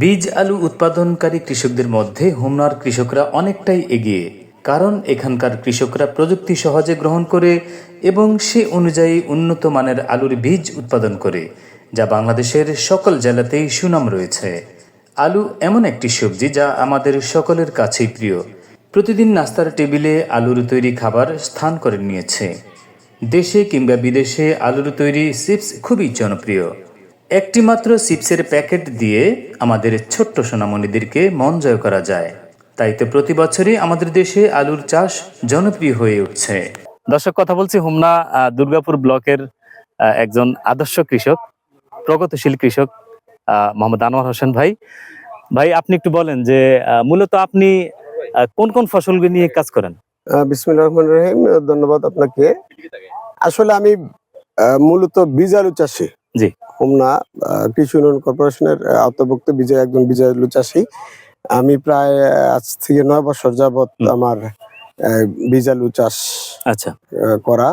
বীজ আলু উৎপাদনকারী কৃষকদের মধ্যে হোমনার কৃষকরা অনেকটাই এগিয়ে, কারণ এখানকার কৃষকরা প্রযুক্তি সহজে গ্রহণ করে এবং সে অনুযায়ী উন্নত মানের আলুর বীজ উৎপাদন করে, যা বাংলাদেশের সকল জেলাতেই সুনাম রয়েছে। আলু এমন একটি সবজি যা আমাদের সকলের কাছেই প্রিয়। প্রতিদিন নাস্তার টেবিলে আলুর তৈরি খাবার স্থান করে নিয়েছে। দেশে কিংবা বিদেশে আলুর তৈরি চিপস খুবই জনপ্রিয়। একটি মাত্র চিপসের প্যাকেট দিয়ে আমাদের ছোট্ট সোনামণিদেরকে মন জয় করা যায়। তাই তো প্রতি বছরই আমাদের দেশে আলুর চাষ জনপ্রিয় হয়ে উঠছে। দর্শক কথা বলছি হোমনা দুর্গাপুর ব্লকের একজন আদর্শ কৃষক প্রগতিশীল কৃষক আহ, মোহাম্মদ আনোয়ার হোসেন ভাই। ভাই আপনি একটু বলেন যে মূলত আপনি কোন কোন ফসলগুলি নিয়ে কাজ করেন? বিসমিল্লাহ রহমান রহিম ধন্যবাদ আপনাকে। আসলে আমি মূলত বীজ আলু চাষি। হোমনা কৃষি উন্নয়ন কর্পোরেশনের আহ, আওতাভুক্ত বিজয় একজন বীজ আলু চাষি আমি প্রায় আজ থেকে নয় বছর হুম। আমার আহ, বীজ আলু চাষ আচ্ছা করা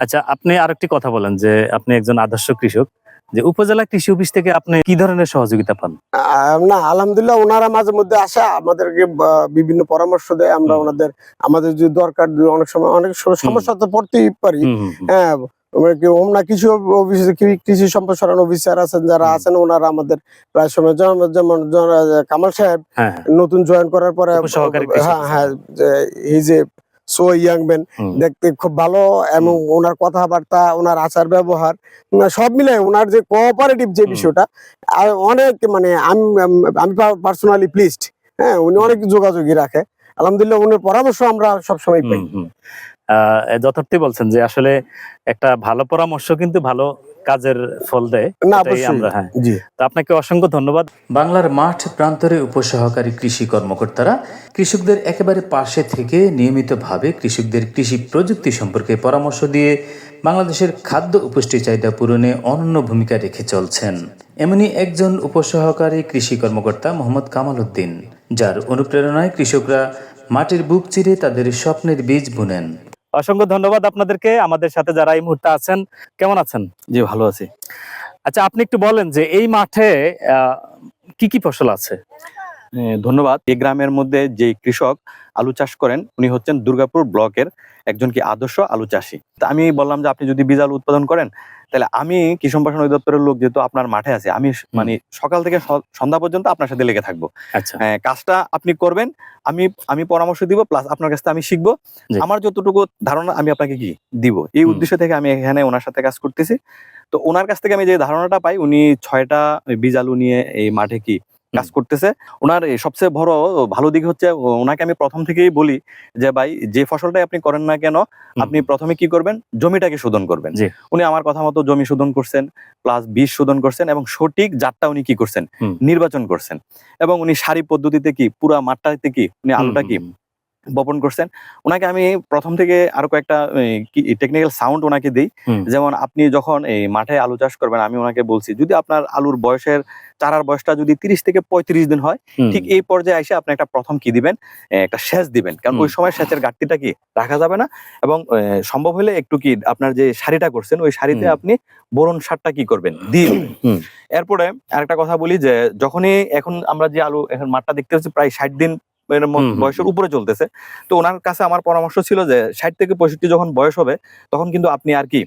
আচ্ছা আপনি আরেকটি কথা বলেন যে আপনি একজন আদর্শ কৃষক যে উপজেলা কৃষি অফিস থেকে আপনি কি ধরনের সহযোগিতা পান? না আলহামদুলিল্লাহ ওনারা মাঝে মধ্যে আসে আমাদেরকে বিভিন্ন পরামর্শ দেয় আমরা ওনাদের আমাদের যদি দরকার অনেক সময় অনেক সমস্যা তো পড়তেই পারি। হ্যাঁ ওমনা কৃষি অফিসে কৃষি- সম্প্রসারণ অফিসার আছেন যারা আছেন ওনারা আমাদের প্রায় সময় যেমন কামাল সাহেব হ্যাঁ নতুন জয়েন করার পরে হ্যাঁ হ্যাঁ এ সো ইয়াং ম্যান দেখতে খুব ভালো এবং ওনার কথাবার্তা ওনার আচার ব্যবহার সব মিলে ওনার যে কোঅপারেটিভ যে বিষয়টা অনেক মানে আমি আমি পার্সোনালি প্লিজড হ্যাঁ উনি অনেক যোগাযোগই রাখে। আলহামদুলিল্লাহ উনার পরামর্শ আমরা সবসময় পাই। যথার্থই বলছেন যে আসলে একটা ভালো পরামর্শ কিন্তু ভালো কাজের ফল দেয় আমরা হ্যাঁ। তো আপনাকে অসংখ্য ধন্যবাদ। বাংলার মাঠ প্রান্তরে উপসহকারী কৃষি কর্মকর্তারা কৃষকদের একেবারে পাশে থেকে নিয়মিতভাবে কৃষকদের কৃষি প্রযুক্তি সম্পর্কে পরামর্শ দিয়ে বাংলাদেশের খাদ্য উপষ্টি চাহিদা পূরণে অনন্য ভূমিকা রেখে চলছেন। এমনই একজন উপসহকারী কৃষি কর্মকর্তা মোহাম্মদ কামাল উদ্দিন যার অনুপ্রেরণায় কৃষকরা মাটির বুক চিরে তাদের স্বপ্নের বীজ বুনেন। অসংখ্য ধন্যবাদ আপনাদেরকে আমাদের সাথে যারা এই মুহূর্তে আছেন কেমন আছেন? জি ভালো আছি। আচ্ছা আপনি একটু বলেন যে এই মাঠে আহ, কি কি ফসল আছে? ধন্যবাদ। এই গ্রামের মধ্যে যে কৃষক আলু চাষ করেন উনি হচ্ছেন দুর্গাপুর ব্লকের একজন কি আদর্শ আলু চাষি। তা আমি বললাম যে আপনি যদি বীজ আলু উৎপাদন করেন তাহলে আমি কৃষি সম্প্রসারণ অধিদপ্তরের লোক যেহেতু আপনার মাঠে আছে আমি মানে সকাল থেকে সন্ধ্যা পর্যন্ত আপনার সাথে লেগে থাকব। আচ্ছা। হ্যাঁ, কাজটা আপনি করবেন আমি আমি পরামর্শ দিব প্লাস আপনার কাছ থেকে আমি শিখব। আমার যতটুকু ধারণা আমি আপনাকে কি দিব? এই উদ্দেশ্য থেকে আমি এখানে ওনার সাথে কাজ করতেছি। তো ওনার কাছ থেকে আমি যে ধারণাটা পাই উনি ছয়টা বীজ আলু নিয়ে এই মাঠে কি কাজ করতেছে। ওনার সবচেয়ে বড় ভালো দিক হচ্ছে ওনাকে আমি প্রথম থেকেই বলি যে ভাই যে ফসলটাই আপনি করেন না কেন আপনি প্রথমে কি করবেন? জমিটাকে শোধন করবেন। উনি আমার কথা মতো জমি শোধন করছেন প্লাস বীজ শোধন করছেন এবং সঠিক জাতটা উনি কি করছেন? নির্বাচন করছেন। এবং উনি সারি পদ্ধতিতে কি পুরা মাঠটাতে কি উনি আলুটা কি বপন করছেন। ওনাকে আমি প্রথম থেকে আরও কয়েকটা টেকনিক্যাল সাউন্ড ওনাকে দিই। যেমন আপনি যখন এই মাঠে আলু চাষ করবেন আমি ওনাকে বলছি যদি আপনার আলুর বয়সের চারার বয়সটা যদি তিরিশ থেকে পঁয়ত্রিশ দিন হয় ঠিক এই পর্যায়ে এসে আপনি একটা প্রথম কি দিবেন? একটা সেচ দিবেন। কারণ ওই সময় সেচের ঘাটতিটা কি? রাখা যাবে না। এবং সম্ভব হলে একটু কি আপনার যে শাড়িটা করছেন ওই শাড়িতে আপনি বোরন সারটা কি করবেন? দিয়ে এরপরে আরেকটা কথা বলি যে যখনই এখন আমরা যে আলু এখন মাঠটা দেখতে পাচ্ছি প্রায় ষাট দিন বয়সের উপরে চলতেছে তো ওনার কাছে আমার পরামর্শ ছিল যে ষাট থেকে পঁয়ষট্টি যখন বয়স হবে তখন কিন্তু আপনি আর কি।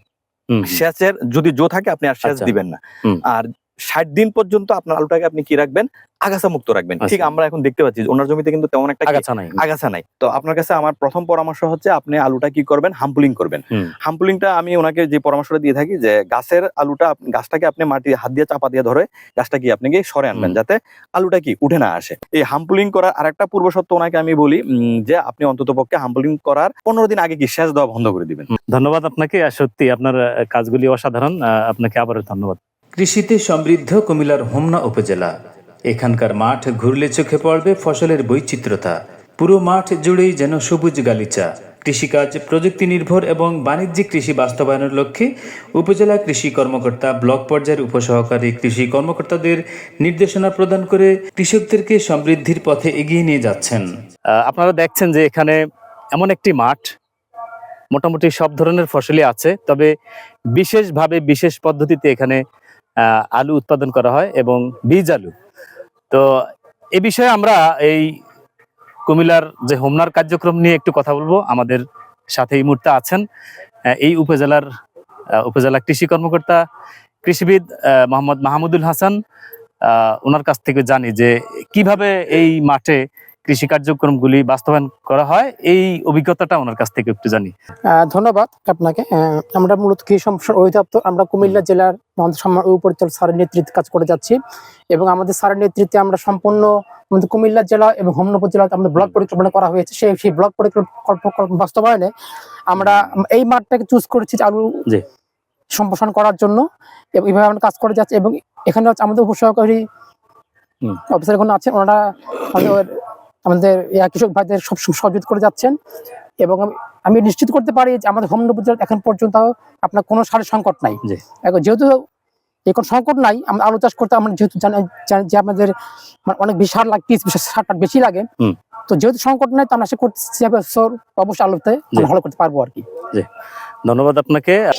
সেচের যদি জো থাকে আপনি আর সেচ আচ্ছা। দিবেন না আর ষাট দিন পর্যন্ত আপনার আলুটাকে আপনি কি রাখবেন? আগাছা মুক্ত রাখবেন। ঠিক আচ্ছা। আমরা এখন দেখতে পাচ্ছি ওনার জমিতে কিন্তু তেমন একটা আগাছা নাই। আগাছা নাই। তো আপনার কাছে আমার প্রথম পরামর্শ হচ্ছে আপনি আলুটা কি করবেন? হাম্পুলিং করবেন। হুম। হাম্পুলিংটা আমি ওনাকে যে পরামর্শটা দিয়ে থাকি যে গাছের আলুটা গাছটাকে আপনি মাটি হাত দিয়ে চাপা দিয়ে ধরে গাছটা কি আপনি গিয়ে সরে আনবেন যাতে আলুটা কি উঠে না আসে। এই হাম্পুলিং করার আরেকটা পূর্ব সত্য ওনাকে আমি বলি উম, যে আপনি অন্তত পক্ষে হাম্পুলিং করার পনেরো দিন আগে কি সেচ দেওয়া বন্ধ করে দিবেন। ধন্যবাদ আপনাকে। সত্যি আপনার কাজগুলি অসাধারণ। আপনাকে আবারও ধন্যবাদ। কৃষিতে সমৃদ্ধ কুমিল্লার হোমনা উপজেলা। এখানকার মাঠ ঘুরলে চোখে পড়বে ফসলের বৈচিত্র্যতা। পুরো মাঠ জুড়েই যেন সবুজ গালিচা। কৃষিকাজ প্রযুক্তি নির্ভর এবং বাণিজ্যিক কৃষি বাস্তবায়নের লক্ষ্যে উপজেলা কৃষি কর্মকর্তা ব্লক পর্যায়ের উপসহকারী কৃষি কর্মকর্তাদের নির্দেশনা প্রদান করে কৃষকদেরকে সমৃদ্ধির পথে এগিয়ে নিয়ে যাচ্ছেন। আপনারা দেখছেন যে এখানে এমন একটি মাঠ। মোটামুটি সব ধরনের ফসলই আছে, তবে বিশেষভাবে বিশেষ পদ্ধতিতে এখানে আলু উৎপাদন করা হয় এবং বীজ আলু। তো এ বিষয়ে আমরা এই কুমিল্লার যে হোমনার কার্যক্রম নিয়ে একটু কথা বলব। আমাদের সাথে এই মুহূর্তে আছেন এই উপজেলার উপজেলা কৃষি কর্মকর্তা কৃষিবিদ মোহাম্মদ মাহমুদুল হাসান। ওনার কাছ থেকে জানি যে কীভাবে এই মাঠে কৃষি কার্যক্রমগুলি বাস্তবায়ন করা হয় এই অভিজ্ঞতাটা ওনার কাছ থেকে একটু জানি। ধন্যবাদ আপনাকে। আমরা মূলত কৃষি সম্প্রসারণ অধিদপ্তর আমরা কুমিল্লা জেলার আমাদের সম্মান উপরিচালক স্যারের নেতৃত্বে কাজ করে যাচ্ছি এবং আমাদের স্যারের নেতৃত্বে আমরা সম্পূর্ণ আমাদের কুমিল্লা জেলা এবং হোমনা উপজেলাতে আমাদের ব্লক পরিকল্পনা করা হয়েছে। সেই সেই ব্লক পরিকল্পনা বাস্তবায়নে আমরা এই মাঠটাকে চুজ করেছি আলু। সম্প্রসারণ করার জন্য এবং এইভাবে আমরা কাজ করে যাচ্ছি এবং এখানে হচ্ছে আমাদের উপসহকারী। অফিসার এখন আছেন ওনারা আমাদের কৃষক ভাইদের সব সহযোগিতা করে যাচ্ছেন। এবং আমি- নিশ্চিত করতে পারি যে আমাদের হোম উপজেলা এখন পর্যন্ত আপনার কোনো সারের সংকট নাই। যেহেতু এখন সংকট নাই আমরা আলু চাষ করতে আমরা যেহেতু জানি জানি যে আমাদের মানে অনেক বেশি সার লাগে পিস সারটা বেশি লাগে। তো যেহেতু সংকট নাই তো আমরা আশা করতেছি অবশ্যই আলুতে ভালো করতে পারব আর কি। ধন্যবাদ আপনাকে।